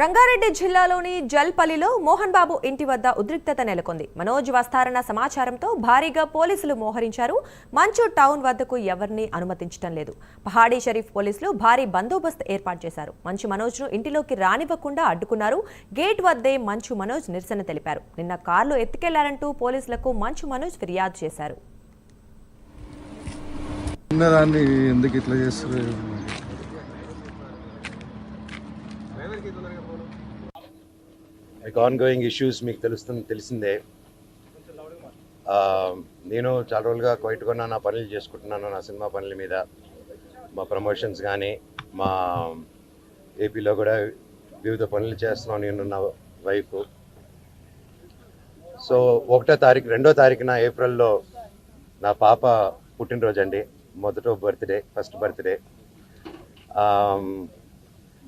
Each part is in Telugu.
రంగారెడ్డి జిల్లాలోని జల్పల్లిలో మోహన్ బాబు ఇంటి వద్ద ఉద్రిక్తత నెలకొంది. మనోజ్ వస్తారన్న సమాచారంతో భారీగా పోలీసులు మోహరించారు. మంచు టౌన్ వద్దకు ఎవరిని అనుమతించడం లేదు. పహాడీ షరీఫ్ పోలీసులు భారీ బందోబస్తు ఏర్పాటు చేశారు. మంచు మనోజ్ను ఇంటిలోకి రానివ్వకుండా అడ్డుకున్నారు. గేట్ వద్దే మంచు మనోజ్ నిరసన తెలిపారు. నిన్న కార్లు ఎత్తుకెళ్ళారంటూ పోలీసులకు మంచు మనోజ్ ఫిర్యాదు చేశారు. ఎందుకు ఇట్లా చేస్తారు మీకు ఆన్ గోయింగ్ ఇష్యూస్ మీకు తెలుస్తుంది తెలిసిందే. నేను చాలా రోజులుగా క్వైట్గా నా పనులు చేసుకుంటున్నాను నా సినిమా పనుల మీద మా ప్రమోషన్స్ కానీ మా ఏపీలో కూడా వివిధ పనులు చేస్తున్నాను నేను నా వైఫ్. సో ఒకటో తారీఖు రెండో తారీఖున ఏప్రిల్లో నా పాప పుట్టినరోజు అండి మొదట బర్త్డే ఫస్ట్ బర్త్డే.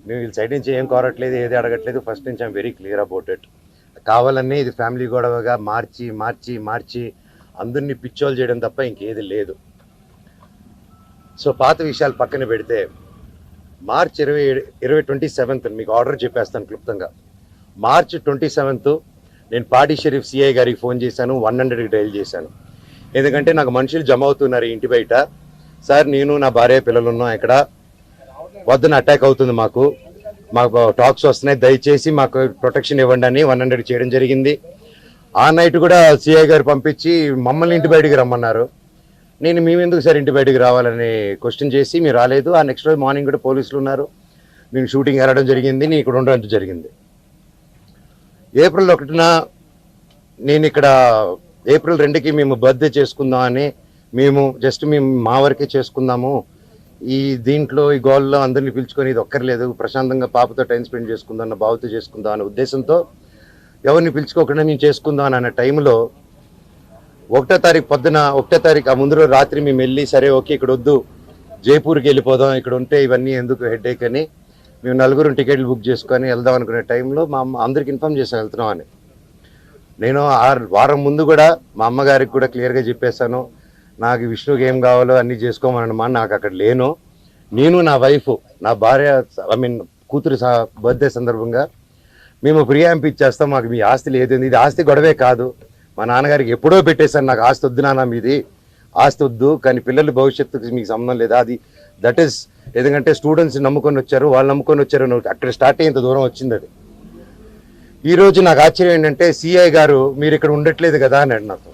మేము వీళ్ళ సైడ్ నుంచి ఏం కోరట్లేదు ఏది అడగట్లేదు. ఫస్ట్ నుంచి I'm very clear about it కావాలన్నీ ఇది ఫ్యామిలీ గొడవగా మార్చి మార్చి మార్చి అందరినీ పిచ్చోలు చేయడం తప్ప ఇంకేది లేదు. సో పాత విషయాలు పక్కన పెడితే మార్చ్ ఇరవై ఇరవై ట్వంటీ సెవెంత్ మీకు ఆర్డర్ చెప్పేస్తాను క్లుప్తంగా. మార్చ్ ట్వంటీ సెవెంత్ నేను పాడి షరీఫ్ సిఐ గారికి ఫోన్ చేశాను వన్ హండ్రెడ్కి డైల్ చేశాను. ఎందుకంటే నాకు మనుషులు జమ అవుతున్నారు ఇంటి బయట. సార్ నేను నా భార్య పిల్లలు ఉన్నాం ఇక్కడ. వద్దున అటాక్ అవుతుంది మాకు. మాకు టాక్స్ వస్తున్నాయి. దయచేసి మాకు ప్రొటెక్షన్ ఇవ్వండి అని వన్ హండ్రెడ్ చేయడం జరిగింది. ఆ నైట్ కూడా సిఐ గారు పంపించి మమ్మల్ని ఇంటి బయటికి రమ్మన్నారు. నేను మేము ఎందుకు సార్ ఇంటి బయటికి రావాలని క్వశ్చన్ చేసి మీరు రాలేదు. ఆ నెక్స్ట్ రోజు మార్నింగ్ కూడా పోలీసులు ఉన్నారు. మేము షూటింగ్ వెళ్ళడం జరిగింది. నేను ఇక్కడ ఉండడం జరిగింది. ఏప్రిల్ ఒకటిన నేను ఇక్కడ ఏప్రిల్ రెండుకి మేము బర్త్డే చేసుకుందాం అని మేము జస్ట్ మేము మా వరకే చేసుకుందాము. ఈ దీంట్లో ఈ గోల్లో అందరినీ పిలుచుకొని ఇది ఒక్కర్లేదు ప్రశాంతంగా పాపతో టైం స్పెండ్ చేసుకుందాం అన్న బావతో చేసుకుందాం అనే ఉద్దేశంతో ఎవరిని పిలుచుకోకుండా మేము చేసుకుందాం అని అన్న టైంలో ఒకటో తారీఖు పొద్దున ఒకటో తారీఖు ఆ ముందు రోజు రాత్రి మేము వెళ్ళి సరే ఓకే ఇక్కడ వద్దు జైపూర్కి వెళ్ళిపోదాం ఇక్కడ ఉంటే ఇవన్నీ ఎందుకు హెడ్ఏక్ అని మేము నలుగురు టికెట్లు బుక్ చేసుకొని వెళ్దాం అనుకునే టైంలో మా అమ్మ అందరికి ఇన్ఫామ్ చేసాను వెళ్తున్నాం అని. నేను ఆ వారం ముందు కూడా మా అమ్మగారికి కూడా క్లియర్గా చెప్పేశాను నాకు విష్ణుకి ఏం కావాలో అన్నీ చేసుకోమనమా నాకు అక్కడ లేను. నేను నా వైఫ్ నా భార్య ఐ మీన్ కూతురు బర్త్డే సందర్భంగా మేము ప్రియాంప్ ఇచ్చేస్తాం మాకు మీ ఆస్తి లేదుంది ఇది ఆస్తి గొడవే కాదు. మా నాన్నగారికి ఎప్పుడో పెట్టేశాను నాకు ఆస్తి వద్దు నాన్న మీది. ఆస్తి వద్దు కానీ పిల్లల భవిష్యత్తుకి మీకు సంబంధం లేదా? అది దట్ ఈస్ ఎందుకంటే స్టూడెంట్స్ నమ్ముకొని వచ్చారు వాళ్ళు నమ్ముకొని వచ్చారు అక్కడ స్టార్ట్ అయ్యేంత దూరం వచ్చింది అది. ఈరోజు నాకు ఆశ్చర్యం ఏంటంటే సిఐ గారు మీరు ఇక్కడ ఉండట్లేదు కదా అన్నాడు అన్నతో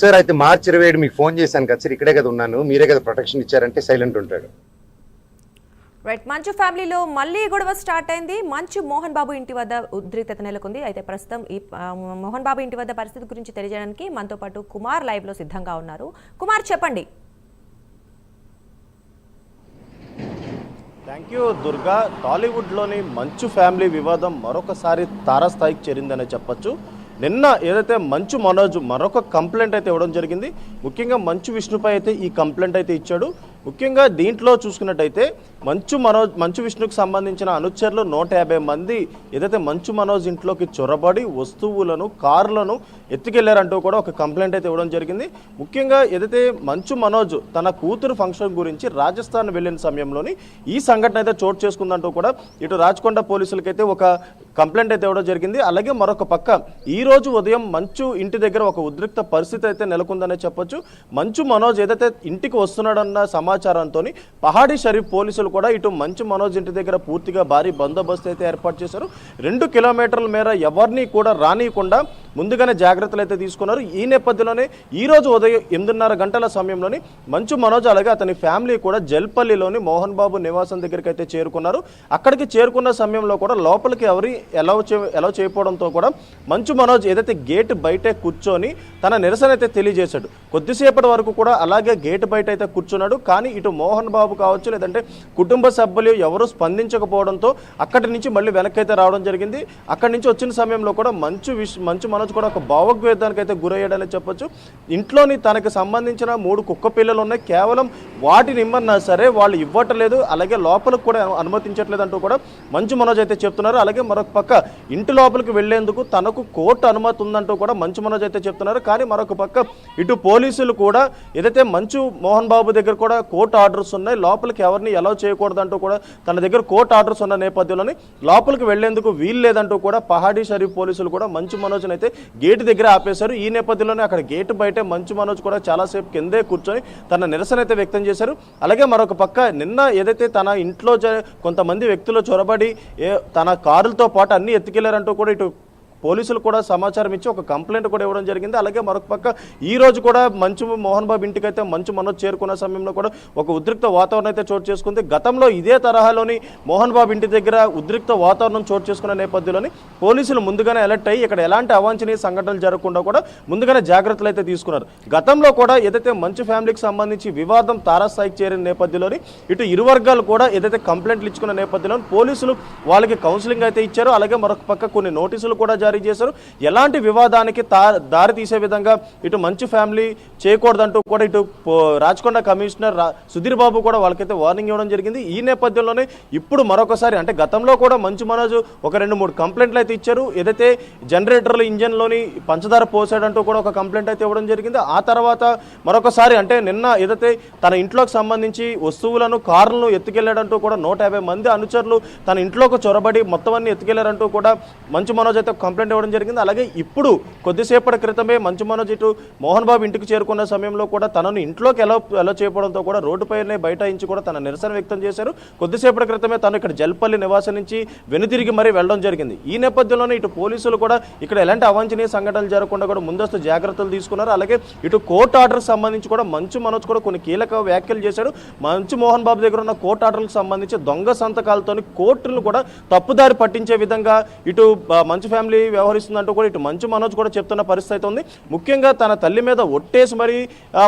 సార్ అయితే మార్చి ఇరవై ఏడు మీకు ఫోన్ చేశాను కదా సార్ ఇక్కడే కదా ఉన్నాను. మీరే కదా ప్రొటెక్షన్ ఇచ్చారంటే సైలెంట్ ఉంటాడు. రైట్ మంచు ఫ్యామిలీలో మళ్ళీ గొడవ స్టార్ట్ అయింది. మంచు మోహన్ బాబు ఇంటి వద్ద ఉద్రిక్తత నెలకొంది. అయితే ప్రస్తుతం ఈ మోహన్ బాబు ఇంటి వద్ద పరిస్థితి గురించి తెలియజేయడానికి మనతో పాటు కుమార్ లైవ్లో సిద్ధంగా ఉన్నారు. కుమార్ చెప్పండి. Thank you Durga. టాలీవుడ్లోని మంచు ఫ్యామిలీ వివాదం మరొకసారి తారాస్థాయికి చేరిందనే చెప్పొచ్చు. నిన్న ఏదైతే మంచు మనోజ్ మరొక కంప్లైంట్ అయితే ఇవ్వడం జరిగింది ముఖ్యంగా మంచు విష్ణుపై అయితే ఈ కంప్లైంట్ అయితే ఇచ్చాడు. ముఖ్యంగా దీంట్లో చూసుకున్నట్టయితే మంచు మనోజ్ మంచు విష్ణుకు సంబంధించిన అనుచరులు నూట యాభై మంది ఏదైతే మంచు మనోజ్ ఇంట్లోకి చొరబడి వస్తువులను కార్లను ఎత్తుకెళ్ళారంటూ కూడా ఒక కంప్లైంట్ అయితే ఇవ్వడం జరిగింది. ముఖ్యంగా ఏదైతే మంచు మనోజ్ తన కూతురు ఫంక్షన్ గురించి రాజస్థాన్ వెళ్ళిన సమయంలోని ఈ సంఘటన అయితే చోటు చేసుకుందంటూ కూడా ఇటు రాచకొండ పోలీసులకైతే ఒక కంప్లైంట్ అయితే ఇవ్వడం జరిగింది. అలాగే మరొక పక్క ఈ రోజు ఉదయం మంచు ఇంటి దగ్గర ఒక ఉద్రిక్త పరిస్థితి అయితే నెలకొందనే చెప్పొచ్చు. మంచు మనోజ్ ఏదైతే ఇంటికి వస్తున్నాడన్న సమాచారంతో పహాడీ షరీఫ్ పోలీసులు కూడా ఇటు మంచు మనోజ్ ఇంటి దగ్గర పూర్తిగా భారీ బందోబస్తు అయితే ఏర్పాటు చేశారు. రెండు కిలోమీటర్ల మేర ఎవరిని కూడా రానియకుండా ముందుగానే జాగ్రత్తలు అయితే తీసుకున్నారు. ఈ నేపథ్యంలోనే ఈ రోజు ఉదయం ఎనిమిదిన్నర గంటల సమయంలోని మంచు మనోజ్ అలాగే అతని ఫ్యామిలీ కూడా జల్పల్లిలోని మోహన్ బాబు నివాసం దగ్గరికి అయితే చేరుకున్నారు. అక్కడికి చేరుకున్న సమయంలో కూడా లోపలికి ఎవరి ఎలా ఎలా చేయకపోవడంతో కూడా మంచు మనోజ్ ఏదైతే గేట్ బయటే కూర్చొని తన నిరసన అయితే తెలియజేశాడు. కొద్దిసేపటి వరకు కూడా అలాగే గేట్ బయట అయితే కూర్చున్నాడు. కానీ ఇటు మోహన్ బాబు కావచ్చు లేదంటే కుటుంబ సభ్యులు ఎవరు స్పందించకపోవడంతో అక్కడి నుంచి మళ్ళీ వెనక్కి అయితే రావడం జరిగింది. అక్కడి నుంచి వచ్చిన సమయంలో కూడా మంచు విష్ మంచు మనోజ్ కూడా ఒక భావోద్వేదానికి అయితే గురయ్యాడని చెప్పొచ్చు. ఇంట్లోని తనకు సంబంధించిన మూడు కుక్క పిల్లలు ఉన్నాయి. కేవలం వాటిని ఇమ్మన్నా సరే వాళ్ళు ఇవ్వట్లేదు. అలాగే లోపలికి కూడా అనుమతించట్లేదు అంటూ కూడా మంచు మనోజ్ అయితే చెప్తున్నారు. అలాగే మరొక పక్క ఇంటి లోపలికి వెళ్ళేందుకు తనకు కోర్టు అనుమతి ఉందంటూ కూడా మంచు మనోజ్ అయితే చెప్తున్నారు. కానీ మరొక పక్క ఇటు పోలీసులు కూడా ఏదైతే మంచు మోహన్ బాబు దగ్గర కూడా కోర్టు ఆర్డర్స్ ఉన్నాయి లోపలికి ఎవరిని ఎలా చేయకూడదంటూ కూడా తన దగ్గర కోర్టు ఆర్డర్స్ ఉన్న నేపథ్యంలోని లోపలికి వెళ్ళేందుకు వీలు లేదంటూ కూడా పహాడీ షరీఫ్ పోలీసులు కూడా మంచు మనోజ్ అయితే గేట్ దగ్గర ఆపేశారు. ఈ నేపథ్యంలోనే అక్కడ గేట్ బయటే మంచు మనోజ్ కూడా చాలాసేపు కిందే కూర్చొని తన నిరసన అయితే వ్యక్తం చేశారు. అలాగే మరొక పక్క నిన్న ఏదైతే తన ఇంట్లో కొంతమంది వ్యక్తులు చొరబడి తన కారులతో పాటు అన్ని ఎత్తుకెళ్ళారంటూ కూడా ఇటు పోలీసులు కూడా సమాచారం ఇచ్చి ఒక కంప్లైంట్ కూడా ఇవ్వడం జరిగింది. అలాగే మరొక పక్క ఈ రోజు కూడా మంచు మోహన్ బాబు ఇంటికి అయితే మంచు మనోజ్ చేరుకున్న సమయంలో కూడా ఒక ఉద్రిక్త వాతావరణం అయితే చోటు చేసుకుంది. గతంలో ఇదే తరహాలోని మోహన్ బాబు ఇంటి దగ్గర ఉద్రిక్త వాతావరణం చోటు చేసుకున్న నేపథ్యంలోని పోలీసులు ముందుగానే అలర్ట్ అయ్యి ఇక్కడ ఎలాంటి అవాంఛనీయ సంఘటనలు జరగకుండా కూడా ముందుగానే జాగ్రత్తలు అయితే తీసుకున్నారు. గతంలో కూడా ఏదైతే మంచు ఫ్యామిలీకి సంబంధించి వివాదం తారాస్థాయికి చేరిన నేపథ్యంలోని ఇటు ఇరు వర్గాలు కూడా ఏదైతే కంప్లైంట్లు ఇచ్చుకున్న నేపథ్యంలో పోలీసులు వాళ్ళకి కౌన్సిలింగ్ అయితే ఇచ్చారు. అలాగే మరొక పక్క కొన్ని నోటీసులు కూడా జారీ చేశారు. ఎలాంటి వివాదానికి దారి తీసే విధంగా ఇటు మంచి ఫ్యామిలీ చేయకూడదంటూ కూడా ఇటు రాచకొండ కమిషనర్ సుధీర్ బాబు కూడా వాళ్ళకైతే వార్నింగ్ ఇవ్వడం జరిగింది. ఈ నేపథ్యంలోనే ఇప్పుడు మరొకసారి అంటే గతంలో కూడా మంచు మనోజ్ ఒక రెండు మూడు కంప్లైంట్లు అయితే ఇచ్చారు. ఏదైతే జనరేటర్ల ఇంజన్లోని పంచదార పోసాడంటూ కూడా ఒక కంప్లైంట్ అయితే ఇవ్వడం జరిగింది. ఆ తర్వాత మరొకసారి అంటే నిన్న ఏదైతే తన ఇంట్లోకి సంబంధించి వస్తువులను కార్లను ఎత్తుకెళ్ళాడంటూ కూడా నూట యాభై మంది అనుచరులు తన ఇంట్లోకి చొరబడి మొత్తం అన్ని ఎత్తుకెళ్ళారంటూ కూడా మంచు మనోజ్ అయితే కంప్లైంట్ కంప్లైంట్ ఇవ్వడం జరిగింది. అలాగే ఇప్పుడు కొద్దిసేపటి క్రితమే మంచు మనోజ్ ఇటు మోహన్ బాబు ఇంటికి చేరుకున్న సమయంలో కూడా తనను ఇంట్లోకి ఎలా ఎలా చేయడంతో కూడా రోడ్డుపైనే బైఠాయించి కూడా తన నిరసన వ్యక్తం చేశారు. కొద్దిసేపటి క్రితమే తను ఇక్కడ జల్పల్లి నివాసం నుంచి వెనుతిరిగి మరీ వెళ్ళడం జరిగింది. ఈ నేపథ్యంలోనే ఇటు పోలీసులు కూడా ఇక్కడ ఎలాంటి అవాంఛనీయ సంఘటనలు జరగకుండా కూడా ముందస్తు జాగ్రత్తలు తీసుకున్నారు. అలాగే ఇటు కోర్టు ఆర్డర్ సంబంధించి కూడా మంచు మనోజ్ కూడా కొన్ని కీలక వ్యాఖ్యలు చేశాడు. మంచు మోహన్ బాబు దగ్గర ఉన్న కోర్టు ఆర్డర్లకు సంబంధించి దొంగ సంతకాలతోని కోర్టులను కూడా తప్పుదారి పట్టించే విధంగా ఇటు మంచు ఫ్యామిలీ వ్యవహరిస్తుందంటూ కూడా ఇటు మంచు మనోజ్ కూడా చెప్తున్న పరిస్థితి అయితే ఉంది. ముఖ్యంగా తన తల్లి మీద ఒట్టేసి మరి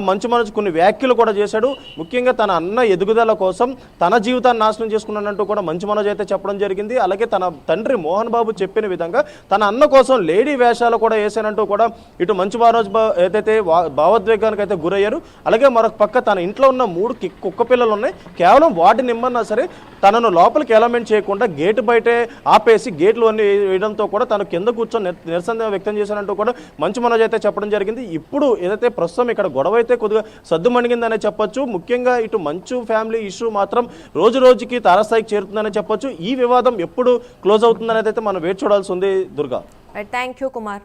మంచు మనోజ్ కొన్ని వ్యాఖ్యలు కూడా చేశాడు. ముఖ్యంగా తన అన్న ఎదుగుదల కోసం తన జీవితాన్ని నాశనం చేసుకున్నానంటూ కూడా మంచు మనోజ్ అయితే చెప్పడం జరిగింది. అలాగే తన తండ్రి మోహన్ బాబు చెప్పిన విధంగా తన అన్న కోసం లేడీ వేషాలు కూడా వేసానంటూ కూడా ఇటు మంచు మనోజ్ ఏదైతే భావోద్వేగానికి అయితే గురయ్యారు. అలాగే మరొక పక్క తన ఇంట్లో ఉన్న మూడు కుక్క పిల్లలు ఉన్నాయి. కేవలం వాటిని ఇమ్మన్నా సరే తనను లోపలికి ఎలమెంట్ చేయకుండా గేటు బయటే ఆపేసి గేట్లు అన్ని వేయడంతో కూడా తను కింద కూర్చొని నిరసన వ్యక్తం చేశానంటూ కూడా మంచు మనోజ్ అయితే చెప్పడం జరిగింది. ఇప్పుడు ఏదైతే ప్రస్తుతం ఇక్కడ గొడవ అయితే కొద్దిగా సద్దుమణిగిందనే చెప్పొచ్చు. ముఖ్యంగా ఇటు మంచు ఫ్యామిలీ ఇష్యూ మాత్రం రోజు రోజుకి తారస్థాయికి చేరుతుందని చెప్పొచ్చు. ఈ వివాదం ఎప్పుడు క్లోజ్ అవుతుందనేది అయితే మనం వేచి చూడాల్సి ఉంది. దుర్గా. Thank you Kumar